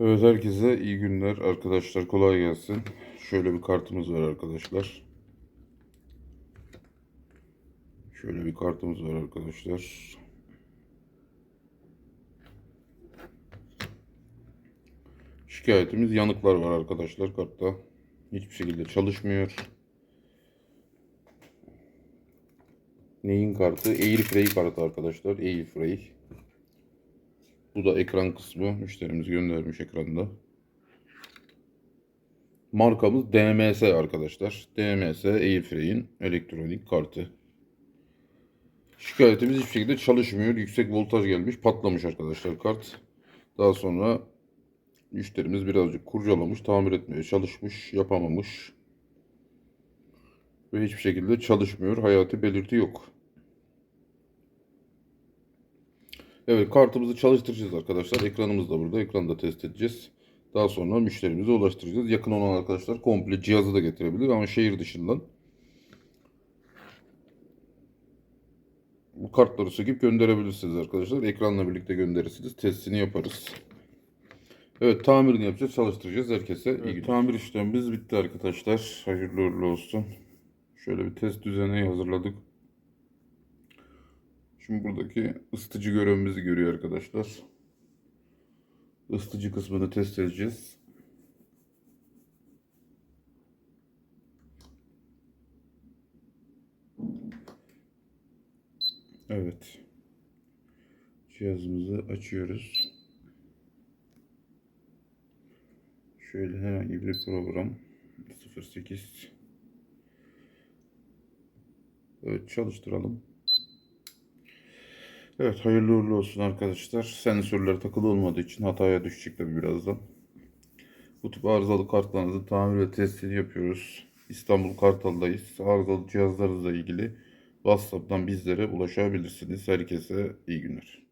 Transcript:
Evet herkese iyi günler arkadaşlar kolay gelsin. Şöyle bir kartımız var arkadaşlar. Şöyle bir kartımız var arkadaşlar. Şikayetimiz yanıklar var arkadaşlar kartta. Hiçbir şekilde çalışmıyor. Neyin kartı? Airframe kartı arkadaşlar. Airframe. Bu da ekran kısmı. Müşterimiz göndermiş ekranda. Markamız DMS arkadaşlar. DMS Airframe'in elektronik kartı. Şikayetimiz hiçbir şekilde çalışmıyor. Yüksek voltaj gelmiş. Patlamış arkadaşlar kart. Daha sonra müşterimiz birazcık kurcalamış. Tamir etmeye çalışmış. Yapamamış. Ve hiçbir şekilde çalışmıyor. Hayati belirti yok. Evet kartımızı çalıştıracağız arkadaşlar. Ekranımız da burada. Ekranı da test edeceğiz. Daha sonra müşterimize ulaştıracağız. Yakın olan arkadaşlar komple cihazı da getirebilir ama şehir dışından bu kartları söküp gönderebilirsiniz arkadaşlar. Ekranla birlikte gönderirsiniz. Testini yaparız. Evet tamirini yapacağız. Çalıştıracağız. Herkese iyi günler. Tamir işlemimiz bitti arkadaşlar. Hayırlı uğurlu olsun. Şöyle bir test düzeni hazırladık. Şimdi buradaki ısıtıcı görevimizi görüyor arkadaşlar. Isıtıcı kısmını test edeceğiz. Evet. Cihazımızı açıyoruz. Şöyle herhangi bir program 08 Evet çalıştıralım. Evet hayırlı uğurlu olsun arkadaşlar. Sensörler takılı olmadığı için hataya düşecek tabi birazdan. Bu tip arızalı kartlarınızın tamir ve testini yapıyoruz. İstanbul Kartal'dayız. Arızalı cihazlarınızla ilgili WhatsApp'tan bizlere ulaşabilirsiniz. Herkese iyi günler.